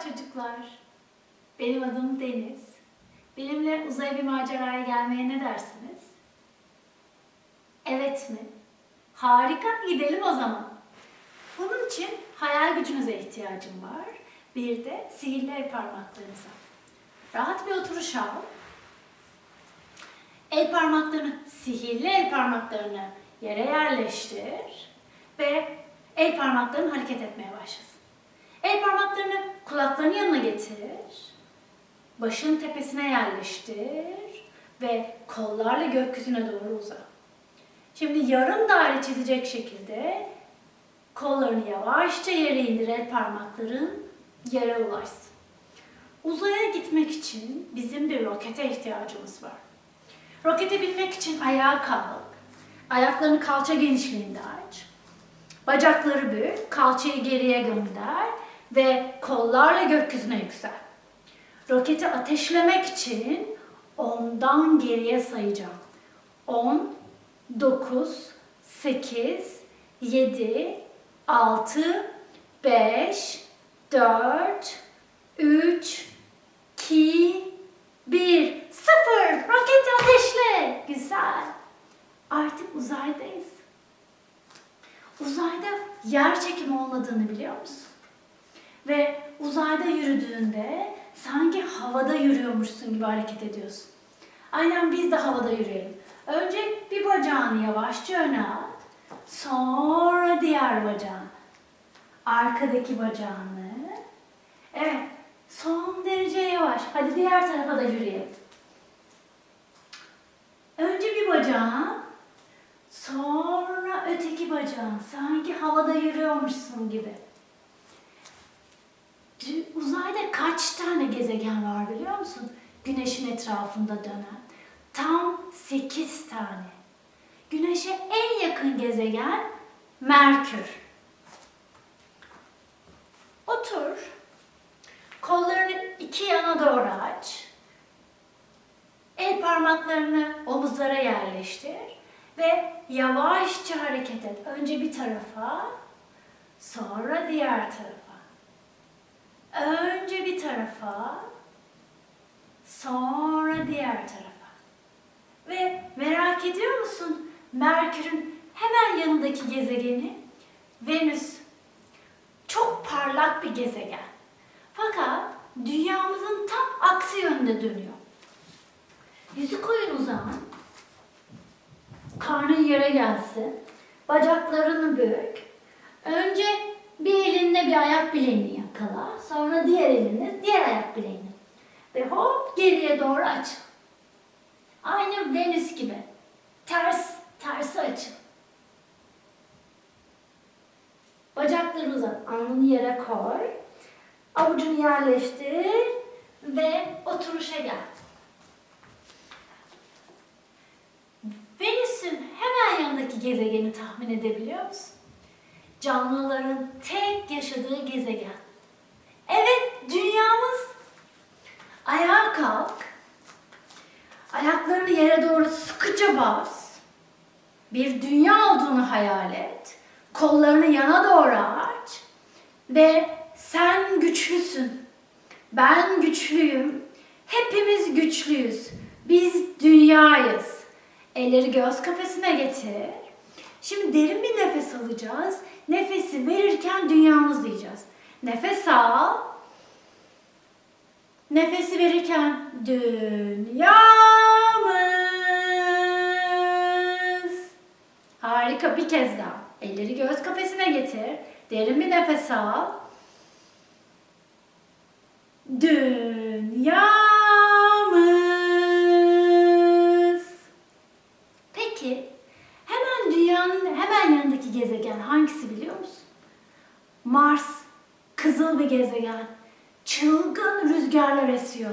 Çocuklar. Benim adım Deniz. Benimle uzaya bir maceraya gelmeye ne dersiniz? Evet mi? Harika, gidelim o zaman. Bunun için hayal gücünüze ihtiyacım var. Bir de sihirli el parmaklarınıza. Rahat bir oturuş al. El parmaklarını, sihirli el parmaklarını yere yerleştir ve el parmakların hareket etmeye başlasın. El parmaklarını kulaklarının yanına getir. Başın tepesine yerleştir ve kollarla gökyüzüne doğru uza. Şimdi yarım daire çizecek şekilde kollarını yavaşça yere indir el parmakların yere ulaşsın. Uzaya gitmek için bizim bir rokete ihtiyacımız var. Rokete binmek için ayağa kalk. Ayaklarını kalça genişliğinde aç. Bacakları bük, kalçayı geriye gönder ve kollarla gökyüzüne yüksel. Roketi ateşlemek için ondan geriye sayacağım. 10, 9, 8, 7, 6, 5, 4, 3, 2, 1, 0. Roketi ateşle. Güzel. Artık uzaydayız. Uzayda yer çekimi olmadığını biliyor musun? Ve uzayda yürüdüğünde sanki havada yürüyormuşsun gibi hareket ediyorsun. Aynen biz de havada yürüyelim. Önce bir bacağını yavaşça öne at. Sonra diğer bacağını. Arkadaki bacağını. Evet. Son derece yavaş. Hadi diğer tarafa da yürüyelim. Önce bir bacağın, sonra öteki bacağın. Sanki havada yürüyormuşsun gibi. Dü- Uzayda kaç tane gezegen var biliyor musun? Güneşin etrafında dönen. Tam 8 tane. Güneşe en yakın gezegen Merkür. Otur. Kollarını iki yana doğru aç. El parmaklarını omuzlara yerleştir ve yavaşça hareket et. Önce bir tarafa, sonra diğer tarafa. Önce bir tarafa, sonra diğer tarafa. Ve merak ediyor musun Merkür'ün hemen yanındaki gezegeni Venüs. Çok parlak bir gezegen. Fakat dünyamızın tam aksi yönde dönüyor. Yüzü koyun o zaman. Karnın yere gelsin. Bacaklarını bük. Önce bir elinle bir ayak bileğini yakala. Sonra diğer elinle diğer ayak bileğini. Ve hop geriye doğru aç. Aynı Venüs gibi. Ters, tersi açın. Bacakları uzat. Alnını yere koy. Avucunu yerleştir ve oturuşa gel. Venüs'ün hemen yanındaki gezegeni tahmin edebiliyor musun? Canlıların tek yaşadığı gezegen. Evet, dünyamız. Ayağa kalk. Ayaklarını yere doğru sıkıca bas. Bir dünya olduğunu hayal et. Kollarını yana doğru aç. Ve sen güçlüsün. Ben güçlüyüm. Hepimiz güçlüyüz. Biz dünyayız. Elleri göz kafesine getir. Şimdi derin bir nefes alacağız. Nefesi verirken dünyamız diyeceğiz. Nefes al. Nefesi verirken dünyamız. Harika bir kez daha. Elleri göğüs kafesine getir. Derin bir nefes al. Dünyamız. Peki hemen dünyanın hemen yanındaki gezegen hangisi biliyor musun? Mars. Kızıl bir gezegen. Çılgın rüzgarlar esiyor.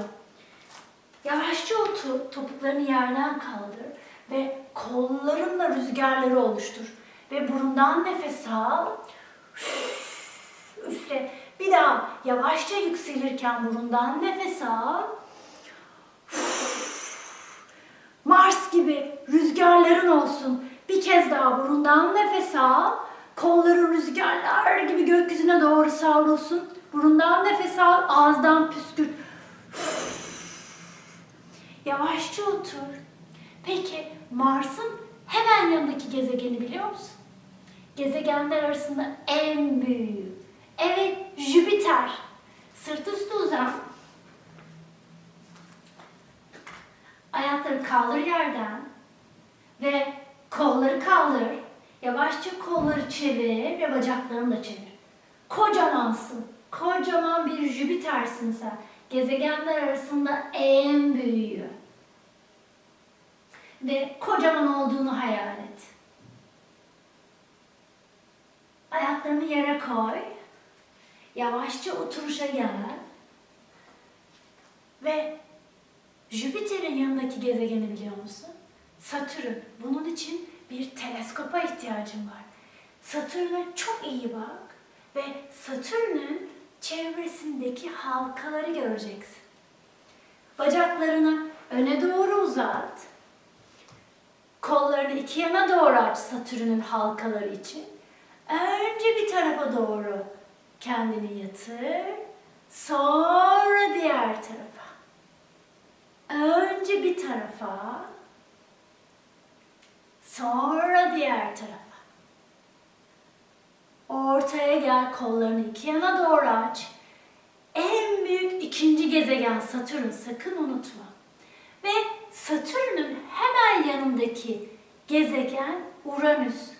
Yavaşça otur, topuklarını yerden kaldır ve kollarınla rüzgarları oluştur. Ve burundan nefes al. Üfle. Bir daha yavaşça yükselirken burundan nefes al. Mars gibi rüzgarların olsun. Bir kez daha burundan nefes al. Kolları rüzgarlar gibi gökyüzüne doğru savrulsun. Burundan nefes al, ağızdan püskürt. Yavaşça otur. Peki Mars'ın hemen yanındaki gezegeni biliyor musun? Gezegenler arasında en büyüğü. Evet, Jüpiter. Sırt üstü uzan. Ayakları kaldır yerden ve kolları kaldır. Yavaşça kolları çevir ve bacaklarını da çevir. Kocamansın. Kocaman bir Jüpiter'sin sen. Gezegenler arasında en büyüğü. Ve kocaman olduğunu hayal et. Ayaklarını yere koy. Yavaşça oturuşa gel. Ve Jüpiter'in yanındaki gezegeni biliyor musun? Satürn. Bunun için bir teleskopa ihtiyacın var. Satürn'e çok iyi bak ve Satürn'ün çevresindeki halkaları göreceksin. Bacaklarını öne doğru uzat. Kollarını iki yana doğru aç Satürn'ün halkaları için. Önce bir tarafa doğru kendini yatır. Sonra diğer tarafa. Önce bir tarafa. Sonra diğer tarafa. Ortaya gel kollarını iki yana doğru aç. En büyük ikinci gezegen Satürn sakın unutma. Ve Satürn'ün hemen yanındaki gezegen Uranüs.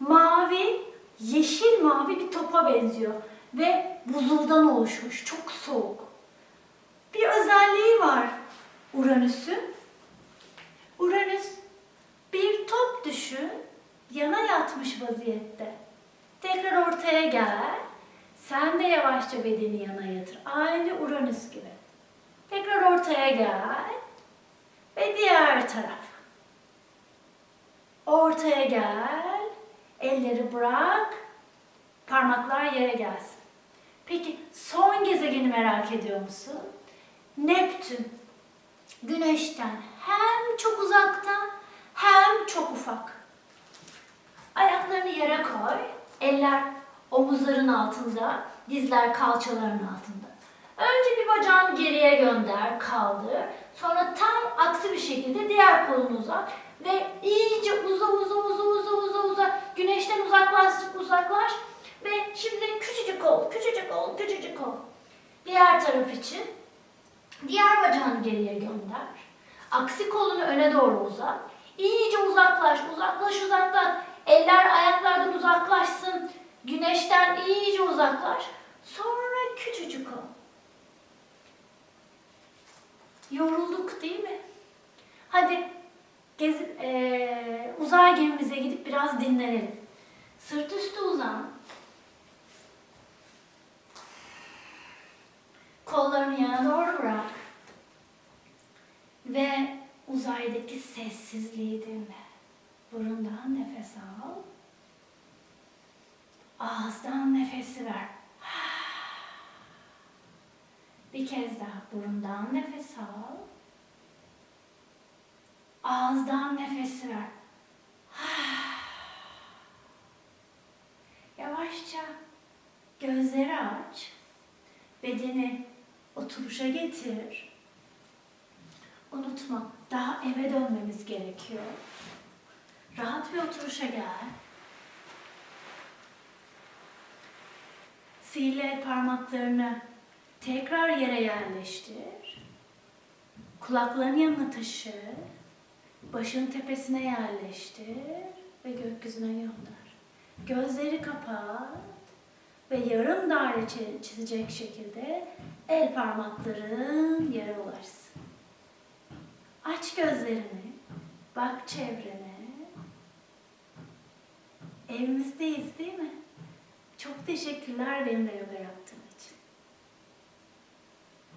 Mavi, yeşil mavi bir topa benziyor ve buzuldan oluşmuş, çok soğuk. Bir özelliği var Uranüs'ün. Uranüs bir top düşün, yana yatmış vaziyette. Ortaya gel. Sen de yavaşça bedeni yana yatır. Aynı Uranüs gibi. Tekrar ortaya gel. Ve diğer taraf. Ortaya gel. Elleri bırak. Parmaklar yere gelsin. Peki son gezegeni merak ediyor musun? Neptün. Güneşten hem çok uzakta hem çok ufak. Ayaklarını yere koy. Eller omuzların altında, dizler kalçaların altında. Önce bir bacağını geriye gönder, kaldır. Sonra tam aksi bir şekilde diğer kolunu uzat ve iyice uza uza uza uza uza uza güneşten uzaklaş uzaklaş ve şimdi küçücük ol, küçücük ol, küçücük ol. Diğer taraf için diğer bacağını geriye gönder. Aksi kolunu öne doğru uzat. İyice uzaklaş, uzaklaş, uzaklaş. Eller ayaklardan uzaklaşsın. Güneşten iyice uzaklaş. Sonra küçücük ol. Yorulduk değil mi? Hadi gezi, eee, uzay gemimize gidip biraz dinlenelim. Sırt üstü uzan. Kollarını yana doğru bırak. Ve uzaydaki sessizliği dinle. Burundan nefes al. Ağızdan nefesi ver. Bir kez daha burundan nefes al. Ağızdan nefesi ver. Yavaşça gözleri aç. Bedeni oturuşa getir. Unutma, daha eve dönmemiz gerekiyor. Rahat bir oturuşa gel. Sihirli el parmaklarını tekrar yere yerleştir. Kulaklarının yanına taşı. Başın tepesine yerleştir ve gökyüzüne gönder. Gözleri kapat ve yarım daire çi- çizecek şekilde el parmakların yere ulaşsın. Aç gözlerini, bak çevrene. Evimizdeyiz değil mi? Çok teşekkürler benimle yoga yaptığın